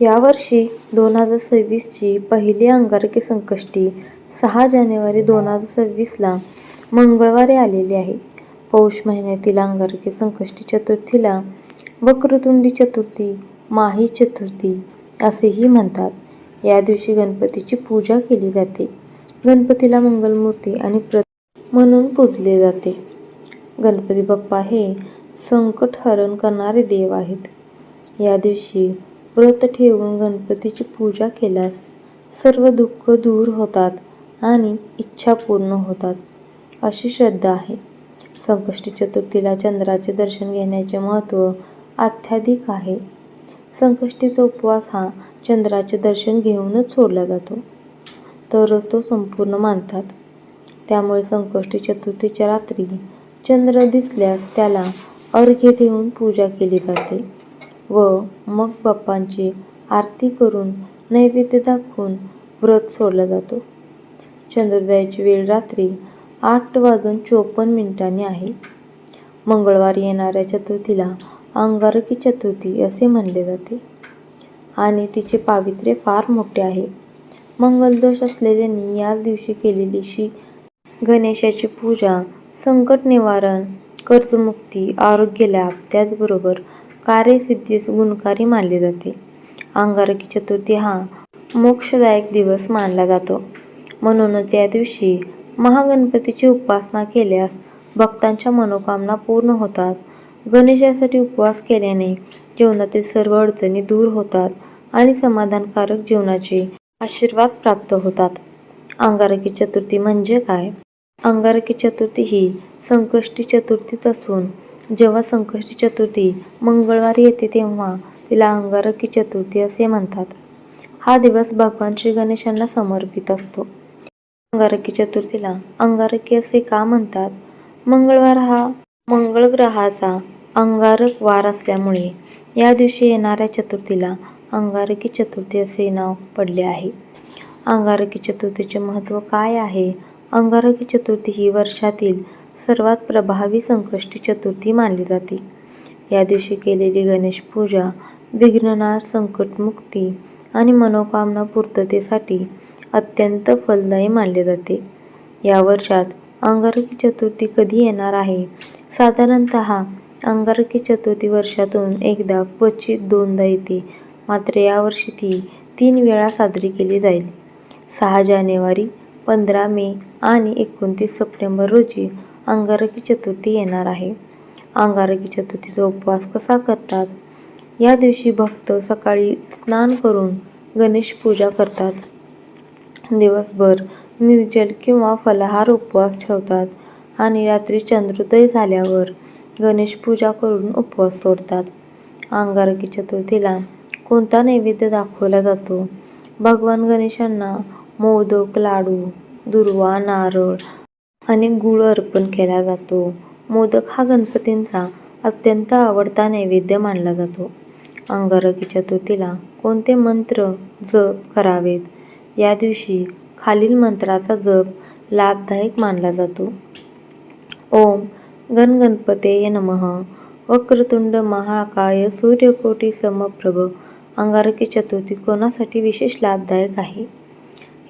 यावर्षी दोन हजार सव्वीसची पहिली अंगारकी संकष्टी सहा जानेवारी दोन हजार सव्वीसला मंगळवारी आलेली आहे. पौष महिन्यातील अंगारकी संकष्टी चतुर्थीला वक्रतुंडी चतुर्थी, माही चतुर्थी असेही म्हणतात. या दिवशी गणपतीची पूजा केली जाते. गणपतीला मंगलमूर्ती आणि प्र म्हणून पूजले जाते. गणपती बाप्पा हे संकटहरण करणारे देव आहेत. या दिवशी व्रत ठेवून गणपतीची पूजा केल्यास सर्व दुःख दूर होतात आणि इच्छा पूर्ण होतात, अशी श्रद्धा आहे. संकष्टी चतुर्थीला चंद्राचे दर्शन घेण्याचे महत्त्व आध्यात्मिक आहे. संकष्टीचा उपवास हा चंद्राचे दर्शन घेऊनच सोडला जातो, तरच तो संपूर्ण मानतात. त्यामुळे संकष्टी चतुर्थीच्या रात्री चंद्र दिसल्यास त्याला अर्घ्य देऊन पूजा केली जाते व मग बाप्पांची आरती करून नैवेद्य दाखवून व्रत सोडला जातो. चंद्रोदयाची वेळ रात्री आठ वाजून चोपन्न मिनिटांनी आहे. मंगळवारी येणाऱ्या चतुर्थीला अंगारकी चतुर्थी असे म्हणले जाते आणि तिचे पावित्र्य फार मोठे आहे. मंगलदोष असलेल्यांनी याच दिवशी केलेली श्री गणेशाची पूजा संकट निवारण, कर्जमुक्ती, आरोग्यलाभ त्याचबरोबर कार्यसिद्धीस गुणकारी मानले जाते. अंगारकी चतुर्थी हा मोक्षदायक दिवस मानला जातो. म्हणूनच या दिवशी महागणपतीची उपासना केल्यास भक्तांच्या मनोकामना पूर्ण होतात. गणेशासाठी उपवास केल्याने जीवनातील सर्व अडचणी दूर होतात आणि समाधानकारक जीवनाचे आशीर्वाद प्राप्त होतात. अंगारकी चतुर्थी म्हणजे काय? अंगारकी चतुर्थी ही संकष्टी चतुर्थीच असून जेव्हा संकष्टी चतुर्थी मंगळवारी येते तेव्हा तिला अंगारकी चतुर्थी असे म्हणतात. हा दिवस भगवान श्री गणेशांना समर्पित असतो. अंगारकी चतुर्थीला अंगारकी असे का म्हणतात? मंगळवार हा मंगळ ग्रहाचा अंगारक वार असल्यामुळे या दिवशी येणाऱ्या चतुर्थीला अंगारकी चतुर्थी असे नाव पडले आहे. अंगारकी चतुर्थीचे महत्त्व काय आहे? अंगारकी चतुर्थी ही वर्षातील सर्वात प्रभावी संकष्टी चतुर्थी मानली जाते. या दिवशी केलेली गणेश पूजा विघ्ननाश, संकटमुक्ती आणि मनोकामना पूर्ततेसाठी अत्यंत फलदायी मानले जाते. या वर्षात अंगारकी चतुर्थी कधी येणार आहे? साधारणतः अंगारकी चतुर्थी वर्षातून एकदा क्वचित दोनदा येते मात्र यावर्षी ती तीन वेळा साजरी केली जाईल. सहा जानेवारी, पंधरा मे आणि एकोणतीस सप्टेंबर रोजी अंगारकी चतुर्थी येणार आहे. अंगारकी चतुर्थीचा उपवास कसा करतात? या दिवशी भक्त सकाळी स्नान करून गणेश पूजा करतात. दिवसभर निर्जल किंवा फलाहार उपवास ठेवतात आणि रात्री चंद्रोदय झाल्यावर गणेश पूजा करून उपवास सोडतात. अंगारकी चतुर्थीला कोणता नैवेद्य दाखवला जातो? भगवान गणेशांना मोदक, लाडू, दुर्वा नारळ आणि गूळ अर्पण केला जातो. मोदक हा गणपतींचा अत्यंत आवडता नैवेद्य मानला जातो. अंगारकी चतुर्थीला कोणते मंत्र जप करावेत? या दिवशी खालील मंत्राचा जप लाभदायक मानला जातो. ओम गण गणपतये नमः वक्रतुंड महाकाय सूर्यकोटी समप्रभ अंगारकी चतुर्थी कोणासाठी विशेष लाभदायक आहे?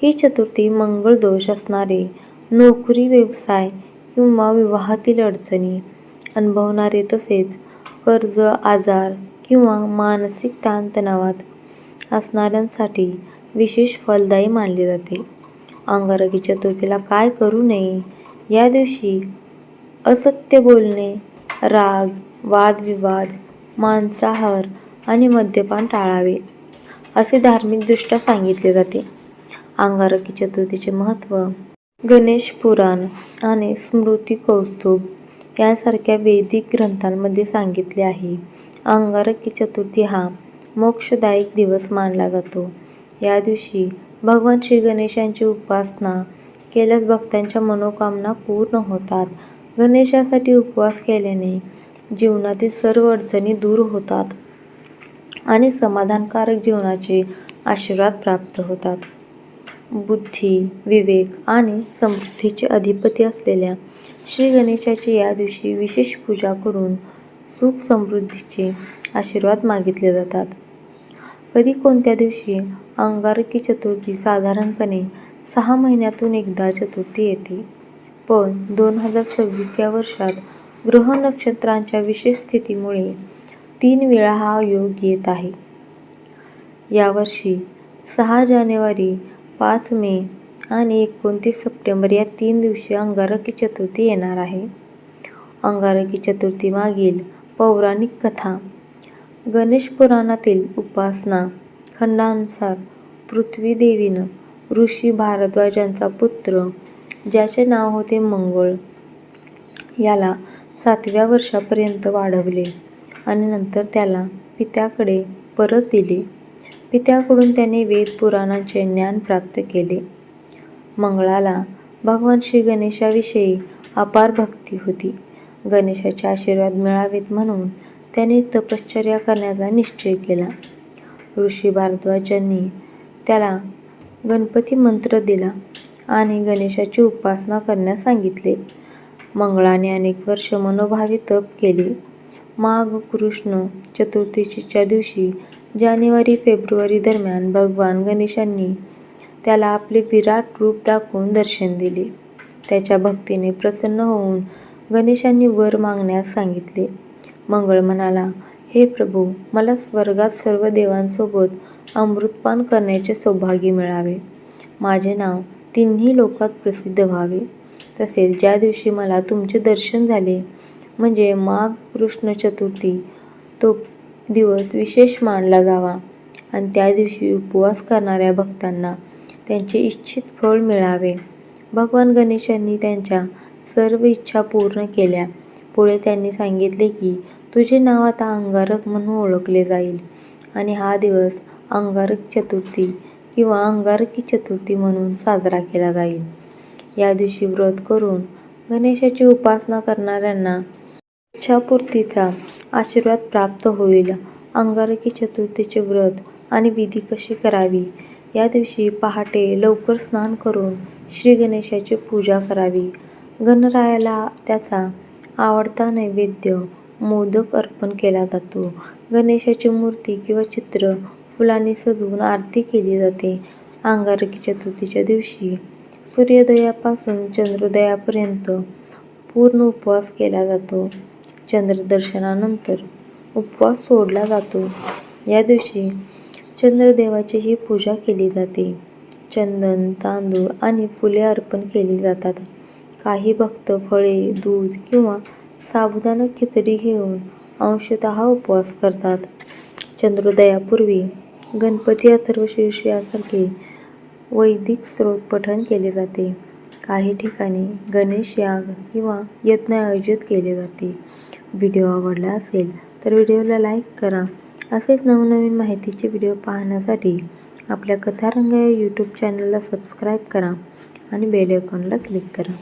ही चतुर्थी मंगळ दोष असणारे, नोकरी, व्यवसाय किंवा विवाहातील अडचणी अनुभवणारे तसेच कर्ज, आजार किंवा मानसिक ताणतणावात असणाऱ्यांसाठी विशेष फलदायी मानले जाते. अंगारकी चतुर्थीला काय करू नये? या दिवशी असत्य बोलणे, राग, वादविवाद, मांसाहार आणि मद्यपान टाळावे, असे धार्मिकदृष्ट्या सांगितले जाते. अंगारकी चतुर्थीचे महत्त्व गणेश पुराण आणि स्मृती कौस्तुभ यासारख्या वैदिक ग्रंथांमध्ये सांगितले आहे. अंगारकी चतुर्थी हा मोक्षदायक दिवस मानला जातो. या दिवशी भगवान श्री गणेशांची उपासना केल्यास भक्तांच्या मनोकामना पूर्ण होतात. गणेशासाठी उपवास केल्याने जीवनातील सर्व अडचणी दूर होतात आणि समाधानकारक जीवनाचे आशीर्वाद प्राप्त होतात. बुद्धी, विवेक आणि समृद्धीचे अधिपती असलेल्या श्री गणेशाची या दिवशी विशेष पूजा करून सुख समृद्धीचे आशीर्वाद मागितले जातात. कधी कोणत्या दिवशी अंगारकी चतुर्थी साधारणपणे सहा महिन्यातून एकदा चतुर्थी येते पण दोन हजार सव्वीस या वर्षात ग्रह नक्षत्रांच्या विशेष स्थितीमुळे तीन वेळा हा योग येत आहे यावर्षी सहा जानेवारी पाच मे आणि एकोणतीस सप्टेंबर या तीन दिवशी अंगारकी चतुर्थी येणार आहे. अंगारकी चतुर्थी मागील पौराणिक कथा गणेश पुराणातील उपासना खंडानुसार पृथ्वी देवीनं ऋषी भारद्वाजांचा पुत्र ज्याचे नाव होते मंगळ याला सातव्या वर्षापर्यंत वाढवले आणि नंतर त्याला पित्याकडे परत दिले. पित्याकडून त्याने वेद पुराणांचे ज्ञान प्राप्त केले. मंगळाला भगवान श्री गणेशाविषयी अपार भक्ती होती. गणेशाचे आशीर्वाद मिळावेत म्हणून त्याने तपश्चर्या करण्याचा निश्चय केला. ऋषी भारद्वाजांनी त्याला गणपती मंत्र दिला आणि गणेशाची उपासना करण्यास सांगितले. मंगळाने अनेक वर्ष मनोभावे तप केले. माघ कृष्ण चतुर्थीच्या दिवशी जानेवारी फेब्रुवारी दरम्यान भगवान गणेशांनी त्याला आपले विराट रूप दाखवून दर्शन दिले. त्याच्या भक्तीने प्रसन्न होऊन गणेशांनी वर मागण्यास सांगितले. मंगळ म्हणाला हे प्रभू मला स्वर्गात सर्व देवांसोबत अमृतपान करण्याचे सौभाग्य मिळावे. माझे नाव तिन्ही लोकात प्रसिद्ध व्हावे. तसेच ज्या दिवशी मला तुमचे दर्शन झाले म्हणजे माघ कृष्ण चतुर्थी तो दिवस विशेष मानला जावा. आणि त्या दिवशी उपवास करणाऱ्या भक्तांना त्यांचे इच्छित फळ मिळावे. भगवान गणेशांनी त्यांच्या सर्व इच्छा पूर्ण केल्या. पुढे त्यांनी सांगितले की तुझे नाव आता अंगारक म्हणून ओळखले जाईल. आणि हा दिवस अंगारक चतुर्थी किंवा अंगारकी चतुर्थी म्हणून साजरा केला जाईल. या दिवशी व्रत करून गणेशाची उपासना करणाऱ्यांना इच्छापूर्तीचा आशीर्वाद प्राप्त होईल. अंगारकी चतुर्थीचे व्रत आणि विधी कशी करावी? या दिवशी पहाटे लवकर स्नान करून श्री गणेशाची पूजा करावी. गणरायाला त्याचा आवडता नैवेद्य मोदक अर्पण केला जातो. गणेशाची मूर्ती किंवा चित्र फुलांनी सजवून आरती केली जाते. अंगारकी चतुर्थीच्या दिवशी सूर्योदयापासून चंद्रोदयापर्यंत पूर्ण उपवास केला जातो. चंद्रदर्शनानंतर उपवास सोडला जातो. या दिवशी चंद्रदेवाचीही पूजा केली जाते. चंदन तांदूळ आणि फुले अर्पण केली जातात. काही भक्त फळे दूध किंवा साबुदाणा खिचडी घेऊन अंशतः उपवास करतात. चंद्रोदयापूर्वी गणपती अथर्वशीर्ष यासारखे वैदिक स्रोत पठण केले जाते. काही ठिकाणी गणेश याग किंवा यज्ञ आयोजित केले जाते. व्हिडिओ आवडला असेल तर व्हिडिओला लाईक करा. असेच नवनवीन माहितीचे व्हिडिओ पाहण्यासाठी आपल्या कथारंग या यूट्यूब चॅनलला सबस्क्राईब करा आणि बेल आयकॉनला क्लिक करा.